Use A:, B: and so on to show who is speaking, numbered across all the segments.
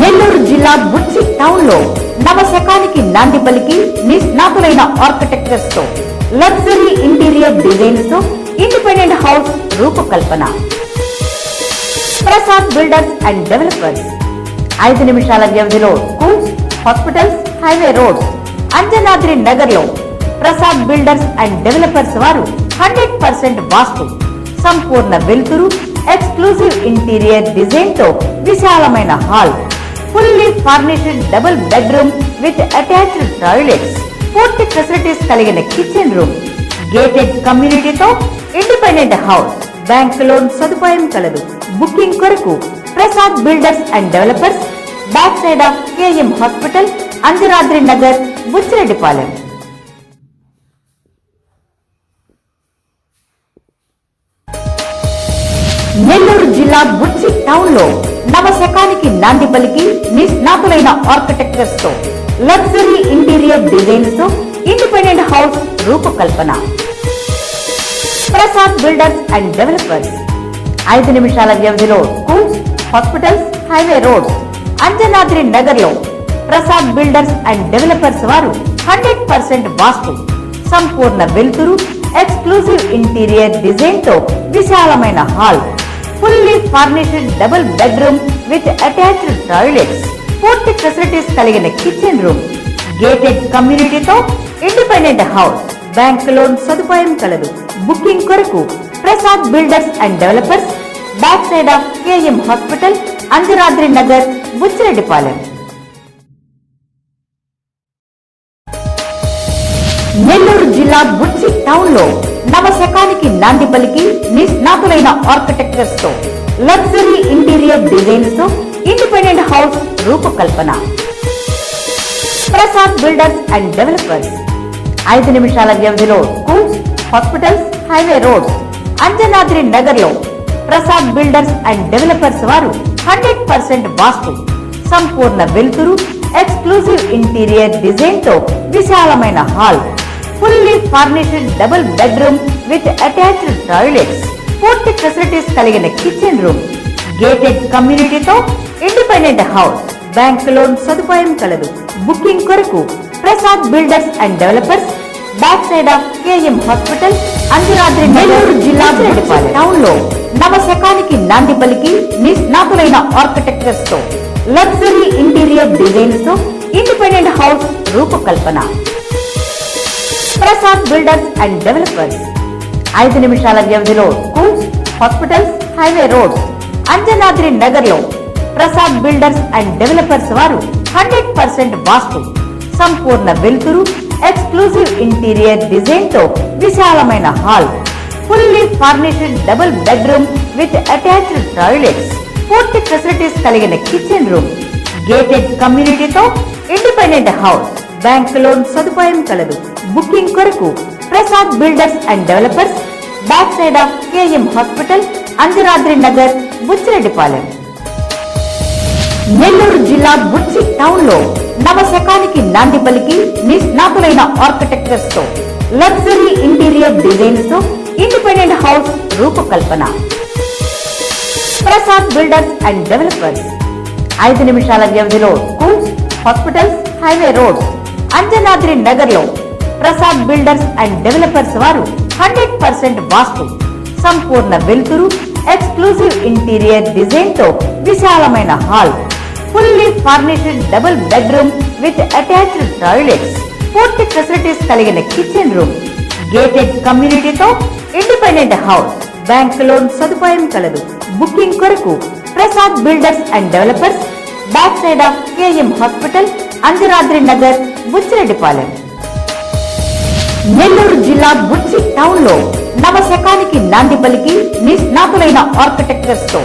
A: నెల్లూరు జిల్లా బుచ్చి టౌన్లో నవశకానికి నాంది పలికి నిష్ణాతులైన ఆర్కిటెక్చర్స్తో లగ్జరీ ఇంటీరియర్ డిజైన్స్తో ఇండిపెండెంట్ హౌస్ రూపకల్పన. Prasad builders and developers. ఐదు నిమిషాల వ్యవధిలో schools hospitals highway roads Anjanadri నగర్లో ప్రసాద్ బిల్డర్స్ అండ్ డెవలపర్స్ వారు హండ్రెడ్ పర్సెంట్ వాస్తు సంపూర్ణ వెలుతురు ఎక్స్క్లూజివ్ ఇంటీరియర్ డిజైన్తో విశాలమైన hall. Fully furnished double bedroom with attached toilets పూర్తి ఫెసిలిటీస్ కలిగిన కిచెన్ రూమ్ గేటెడ్ కమ్యూనిటీతో ఇండిపెండెంట్ హౌస్ బ్యాంక్ లోన్ సదుపాయం కలదు. బుకింగ్ కొరకు Prasad builders and developers back side of KM hospital Anjaradri Nagar Buchireddypalem Nellore జిల్లా బుచ్చి టౌన్లో నవశకానికి నాంది పలికి నిష్ణాతులైన ఆర్కిటెక్చర్స్తో లగ్జరీ ఇంటీరియర్ డిజైన్స్తో ఇండిపెండెంట్ హౌస్ రూపకల్పన. Prasad builders and developers. ఐదు నిమిషాల వ్యవధిలో schools hospitals highway roads. Anjanadri నగర్లో ప్రసాద్ బిల్డర్స్ అండ్ డెవలపర్స్ వారు హండ్రెడ్ పర్సెంట్ వాస్తు సంపూర్ణ వెలుతురు ఎక్స్క్లూజివ్ ఇంటీరియర్ డిజైన్తో విశాలమైన hall. Fully furnished double bedroom with attached toilets పూర్తి ఫెసిలిటీస్ కలిగిన కిచెన్ రూమ్ గేటెడ్ కమ్యూనిటీతో ఇండిపెండెంట్ హౌస్ బ్యాంక్ లోన్ సదుపాయం కలదు. బుకింగ్ కొరకు Prasad builders and developers back side of KM hospital Anjaradri Nagar Buchireddypalem Nellore జిల్లా బుచ్చి టౌన్లో నవశకానికి నాంది పలికి నిష్ణాతులైన ఆర్కిటెక్చర్స్తో లగ్జరీ ఇంటీరియర్ డిజైన్స్తో ఇండిపెండెంట్ హౌస్ రూపకల్పన. Prasad builders and developers. ఐదు నిమిషాల వ్యవధిలో schools hospitals highway roads. Anjanadri నగర్లో ప్రసాద్ బిల్డర్స్ అండ్ డెవలపర్స్ వారు హండ్రెడ్ పర్సెంట్ వాస్తు సంపూర్ణ వెలుతురు ఎక్స్క్లూజివ్ ఇంటీరియర్ డిజైన్తో విశాలమైన hall. Fully furnished double bedroom with attached toilets పూర్తి ఫెసిలిటీస్ కలిగిన కిచెన్ రూమ్ గేటెడ్ కమ్యూనిటీతో ఇండిపెండెంట్ హౌస్ బ్యాంక్ లోన్ సదుపాయం కలదు. బుకింగ్ కొరకు Prasad builders and developers back side of KM hospital Anjanadri Nellore జిల్లా టౌన్లో నవశకానికి నాంది పలికి నిష్ణాతులైన ఆర్కిటెక్చర్స్తో లగ్జరీ ఇంటీరియర్ డిజైన్స్తో ఇండిపెండెంట్ హౌస్ రూపకల్పన. Prasad builders and developers. ఐదు నిమిషాల వ్యవధిలో schools hospitals highway roads. Anjanadri నగర్లో ప్రసాద్ బిల్డర్స్ అండ్ డెవలపర్స్ వారు హండ్రెడ్ పర్సెంట్ వాస్తు. సంపూర్ణ వెలుతురు ఎక్స్క్లూజివ్ ఇంటీరియర్ డిజైన్తో విశాలమైన hall. Fully furnished double bedroom with attached toilets పూర్తి ఫెసిలిటీస్ కలిగిన కిచెన్ రూమ్ గేటెడ్ కమ్యూనిటీతో ఇండిపెండెంట్ హౌస్ బ్యాంక్ లోన్ సదుపాయం కలదు. బుకింగ్ కొరకు Prasad builders and developers back side of KM hospital Anjaradri Nagar Buchireddypalem. Nellore జిల్లా బుచ్చి టౌన్లో నవశకానికి నాంది పలికి నిష్ణాతులైన ఆర్కిటెక్చర్స్తో లగ్జరీ ఇంటీరియర్ డిజైన్స్తో ఇండిపెండెంట్ హౌస్ రూపకల్పన. Prasad builders and developers. ఐదు నిమిషాల వ్యవధిలో schools hospitals highway roads. Anjanadri నగర్లో ప్రసాద్ బిల్డర్స్ అండ్ డెవలపర్స్ వారు హండ్రెడ్ పర్సెంట్ వాస్తు సంపూర్ణ వెలుతురు ఎక్స్క్లూసివ్ ఇంటీరియర్ డిజైన్తో విశాలమైన hall fully furnished double bedroom with attached toilets పూర్తి ఫెసిలిటీస్ కలిగిన కిచెన్ రూమ్ గేటెడ్ కమ్యూనిటీతో ఇండిపెండెంట్ హౌస్ బ్యాంక్ లోన్ సదుపాయం కలదు. బుకింగ్ కొరకు Prasad builders and developers back side of KM hospital Anjanadri Nagar Buchireddypalem. Nellore జిల్లా బుచ్చి టౌన్లో నవశకానికి నాంది పలికి నిష్ణాతులైన ఆర్కిటెక్చర్స్తో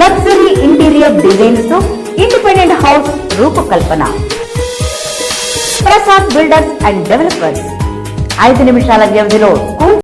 A: లగ్జరీ ఇంటీరియర్ డిజైన్స్తో ఇండిపెండెంట్ హౌస్ రూపకల్పన. Prasad builders and developers. ఐదు నిమిషాల వ్యవధిలో